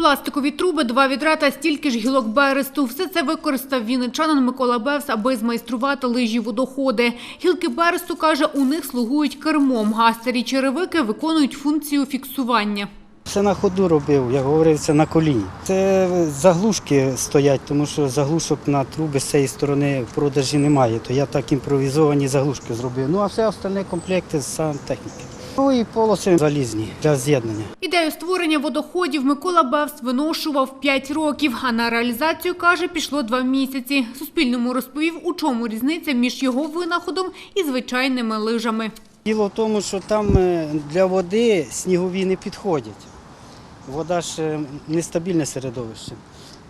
Пластикові труби, два відра та стільки ж гілок бересту. Все це використав вінничанин Микола Бевс, аби змайструвати лижі водоходи. Гілки бересту, каже, у них слугують кермом, а старі черевики виконують функцію фіксування. Все на ходу робив, я говорив, це на коліні. Це заглушки стоять, тому що заглушок на труби з цієї сторони в продажі немає. То я так імпровізовані заглушки зробив. Ну а все остальне комплекти з сантехніки. Ну і полоси залізні для з'єднання. Ідею створення водоходів Микола Бевс виношував 5 років, а на реалізацію, каже, пішло 2 місяці. Суспільному розповів, у чому різниця між його винаходом і звичайними лижами. Діло в тому, що там е, для води снігові не підходять. Вода ж е, нестабільне середовище.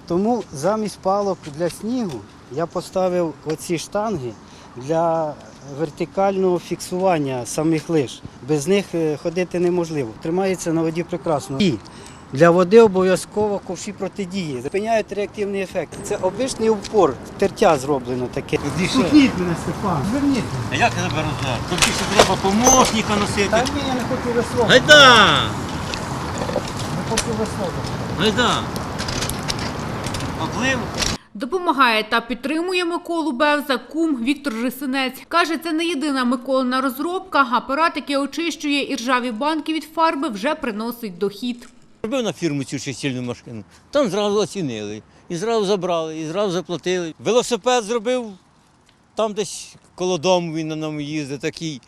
Тому замість палок для снігу я поставив оці штанги для вертикального фіксування самих лиж. Без них е, ходити неможливо. Тримається на воді прекрасно. І для води обов'язково ковші протидії. Зупиняють реактивний ефект. Це обичний упор, тертя зроблено таке. Пухніть мене, Степан, зверніть. А як я тебе роздав? Тобі ще треба помощника носити. Та ні, я не хочу весло. Гайда! Не хочу весло. Гайда! Поплив? Допомагає та підтримує Миколу Бевза кум Віктор Рисинець. Каже, це не єдина Миколина розробка. Апарат, який очищує іржаві банки від фарби, вже приносить дохід. Робив на фірму цю чистильну машину. Там зразу оцінили. І зразу забрали, і зразу заплатили. Велосипед зробив, там десь коло дому він на ньому їздить, такий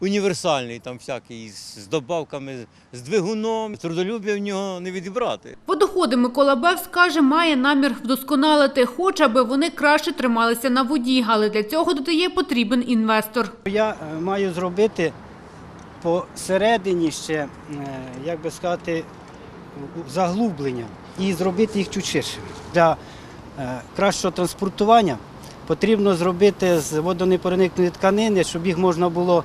універсальний, там всякий, з добавками, з двигуном. Трудолюб'я в нього не відібрати. Водоходи Микола Бевс каже, має намір вдосконалити, хоче, аби вони краще трималися на воді, але для цього додає потрібен інвестор. Я е, маю зробити посередині ще, е, як би сказати, заглублення і зробити їх чуть ширшими. Для е, кращого транспортування потрібно зробити з водонепроникної тканини, щоб їх можна було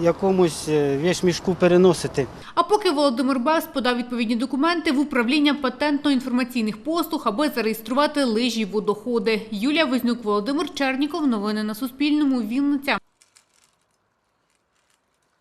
якомусь е, вішмішку переносити. А поки Володимир Бес подав відповідні документи в управління патентно-інформаційних послуг, аби зареєструвати лижі водоходи. Юлія Вознюк, Володимир Черніков. Новини на Суспільному. Вінниця.